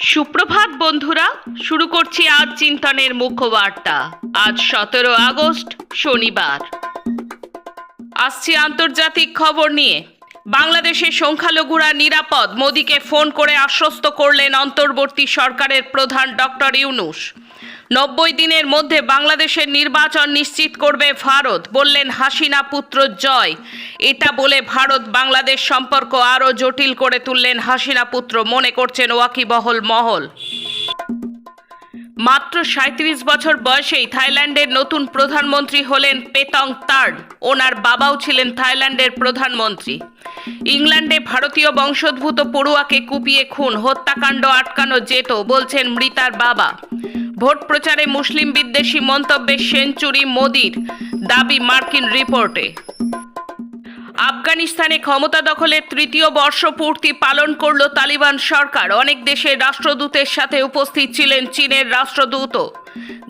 সুপ্রভাত বন্ধুরা, শুরু করছি আজ চিন্তনের মুখ্যবার্তা। আজ সতেরো আগস্ট, শনিবার। আসছি আন্তর্জাতিক খবর নিয়ে। বাংলাদেশের সংখ্যালঘুরা নিরাপদ, মোদীকে ফোন করে আশ্বস্ত করলেন অন্তর্বর্তী সরকারের প্রধান ডক্টর ইউনুস। নব্বই দিনের মধ্যে বাংলাদেশের নির্বাচন নিশ্চিত করবে ভারত, বললেন হাসিনা পুত্র জয়। এটা বলে ভারত বাংলাদেশ সম্পর্ক আরও জটিল করে তুললেন হাসিনা পুত্র, মনে করছেন ওয়াকিবহল মহল। মাত্র সাঁত্রিশ বছর বয়সেই থাইল্যান্ডের নতুন প্রধানমন্ত্রী হলেন পেতং তার্ড ওনার বাবাও ছিলেন থাইল্যান্ডের প্রধানমন্ত্রী। ইংল্যান্ডে ভারতীয় বংশোদ্ভূত পড়ুয়াকে কুপিয়ে খুন, হত্যাকাণ্ড আটকানো যেত বলছেন মৃতার বাবা। ভোট প্রচারে মুসলিম বিদ্বেষী মন্তব্যে সেঞ্চুরি মোদির দাবি মার্কিন রিপোর্টে। আফগানিস্তানে ক্ষমতা দখলের তৃতীয় বর্ষপূর্তি পালন করল তালিবান সরকার। অনেক দেশের রাষ্ট্রদূতের সাথে উপস্থিত ছিলেন চীনের রাষ্ট্রদূতও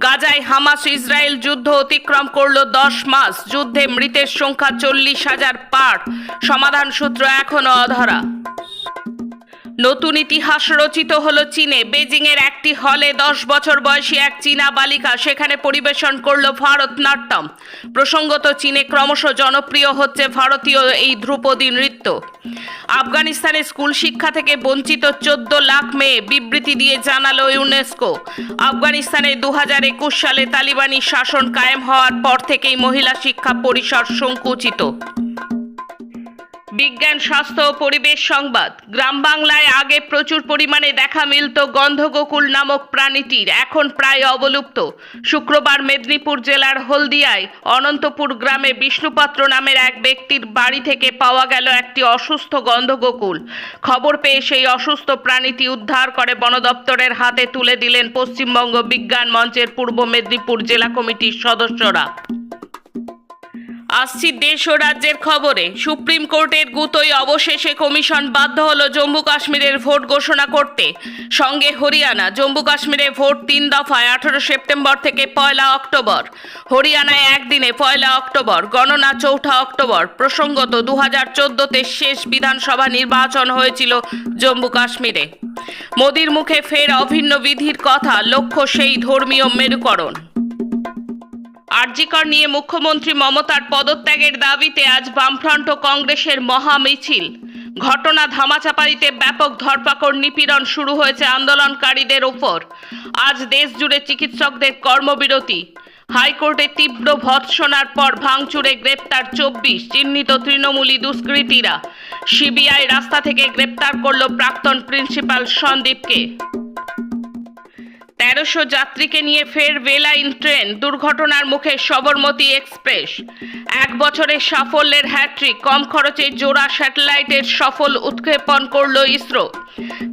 গাজায় হামাস ইসরায়েল যুদ্ধ অতিক্রম করল দশ মাস। যুদ্ধে মৃতের সংখ্যা চল্লিশ হাজার পার। সমাধান সূত্র এখনও অধরা। নতুন ইতিহাস রচিত হলো চীনে। বেজিংয়ের একটি হলে দশ বছর বয়সী এক চীনা বালিকা সেখানে পরিবেশন করল ভারতনাট্যম। প্রসঙ্গত চীনে ক্রমশ জনপ্রিয় হচ্ছে ভারতীয় এই ধ্রুপদী নৃত্য। আফগানিস্তানে স্কুল শিক্ষা থেকে বঞ্চিত চোদ্দ লাখ মেয়ে বিবৃতি দিয়ে জানালো ইউনেস্কো। আফগানিস্তানে দু হাজার একুশ সালে তালিবানি শাসন কায়েম হওয়ার পর থেকেই মহিলা শিক্ষা পরিসর সংকুচিত। বিজ্ঞান, স্বাস্থ্য ও পরিবেশ সংবাদ। গ্রাম বাংলায় আগে প্রচুর পরিমাণে দেখা মিলত গন্ধগোকুল নামক প্রাণীটির, এখন প্রায় অবলুপ্ত। শুক্রবার মেদিনীপুর জেলার হলদিয়ায় অনন্তপুর গ্রামে বিষ্ণুপাত্র নামের এক ব্যক্তির বাড়ি থেকে পাওয়া গেল একটি অসুস্থ গন্ধগোকুল। খবর পেয়ে সেই অসুস্থ প্রাণীটি উদ্ধার করে বন দপ্তরের হাতে তুলে দিলেন পশ্চিমবঙ্গ বিজ্ঞান মঞ্চের পূর্ব মেদিনীপুর জেলা কমিটির সদস্যরা। আসছি দেশ ও রাজ্যের খবরে। সুপ্রিম কোর্টের গুতোয় অবশেষে কমিশন বাধ্য হলো জম্মু কাশ্মীরের ভোট ঘোষণা করতে। সঙ্গে হরিয়ানা, জম্মু কাশ্মীরে ভোট তিন দফায় আঠারো সেপ্টেম্বর থেকে পয়লা অক্টোবর। হরিয়ানায় একদিনে পয়লা অক্টোবর, গণনা চৌঠা অক্টোবর। প্রসঙ্গত দু হাজার চোদ্দোতে শেষ বিধানসভা নির্বাচন হয়েছিল জম্মু কাশ্মীরে। মোদির মুখে ফের অভিন্ন বিধির কথা, লক্ষ্য সেই ধর্মীয় মেরুকরণ। আরজিকর নিয়ে মুখ্যমন্ত্রী মমতার পদত্যাগের দাবিতে আজ বামফ্রন্ট ও কংগ্রেসের মহা মিছিল ঘটনা ধামাচাপাড়িতে ব্যাপক ধরপাকড় নিপীড়ন শুরু হয়েছে আন্দোলনকারীদের ওপর। আজ দেশ জুড়ে চিকিৎসকদের কর্মবিরতি। হাইকোর্টে তীব্র ভৎসনার পর ভাঙচুরে গ্রেপ্তার চব্বিশ চিহ্নিত তৃণমূলী দুষ্কৃতীরা। সিবিআই রাস্তা থেকে গ্রেপ্তার করল প্রাক্তন প্রিন্সিপাল সন্দীপকে। তেরোশো যাত্রীকে নিয়ে ফের বেলাইন ট্রেন, দুর্ঘটনার মুখে সবরমতী এক্সপ্রেস। এক বছরের সাফল্যের হ্যাট্রিক কম খরচে জোড়া স্যাটেলাইটের সফল উৎক্ষেপণ করল ইসরো।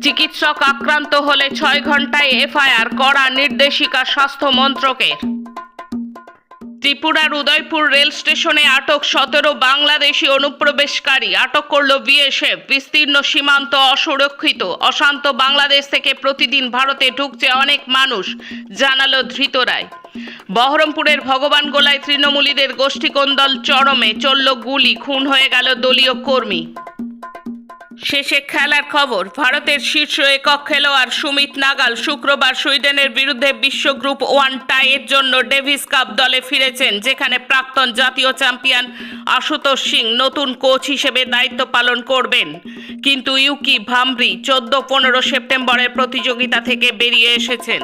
চিকিৎসক আক্রান্ত হলে ছয় ঘন্টায় এফআইআর করা নির্দেশিকা স্বাস্থ্য মন্ত্রকের। ত্রিপুরার উদয়পুর রেল স্টেশনে আটক সতেরো বাংলাদেশি অনুপ্রবেশকারী। আটক করল বিএসএফ। বিস্তীর্ণ সীমান্ত অসুরক্ষিত। অশান্ত বাংলাদেশ থেকে প্রতিদিন ভারতে ঢুকছে অনেক মানুষ, জানালো ধৃতরায়। বহরমপুরের ভগবান গোলায় তৃণমূলীদের গোষ্ঠীকন্দল চরমে, চলল গুলি, খুন হয়ে গেল দলীয় কর্মী। শেষে খেলার খবর, ভারতের শীর্ষ একক খেলোয়াড় সুমিত নাগাল শুক্রবার সুইডেনের বিরুদ্ধে বিশ্ব গ্রুপ ওয়ান টাইয়ের জন্য ডেভিস কাপ দলে ফিরেছেন, যেখানে প্রাক্তন জাতীয় চ্যাম্পিয়ন আশুতোষ সিং নতুন কোচ হিসেবে দায়িত্ব পালন করবেন। কিন্তু ইউকি ভামরি চোদ্দ পনেরো সেপ্টেম্বরের প্রতিযোগিতা থেকে বেরিয়ে এসেছেন।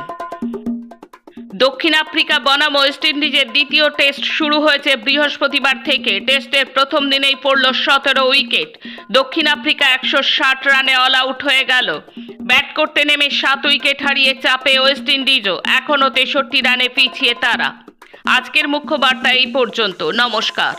দক্ষিণ আফ্রিকা, বনাম ওয়েস্ট ইন্ডিজের দ্বিতীয় টেস্ট শুরু হয়েছে বৃহস্পতিবার থেকে। টেস্টের প্রথম দিনেই পড়ল সতেরো উইকেট। দক্ষিণ আফ্রিকা একশো ষাট রানে অল আউট হয়ে গেল। ব্যাট করতে নেমে সাত উইকেট হারিয়ে চাপে ওয়েস্ট ইন্ডিজও। এখনও তেষট্টি রানে পিছিয়ে তারা। আজকের মুখ্য বার্তা এই পর্যন্ত। নমস্কার।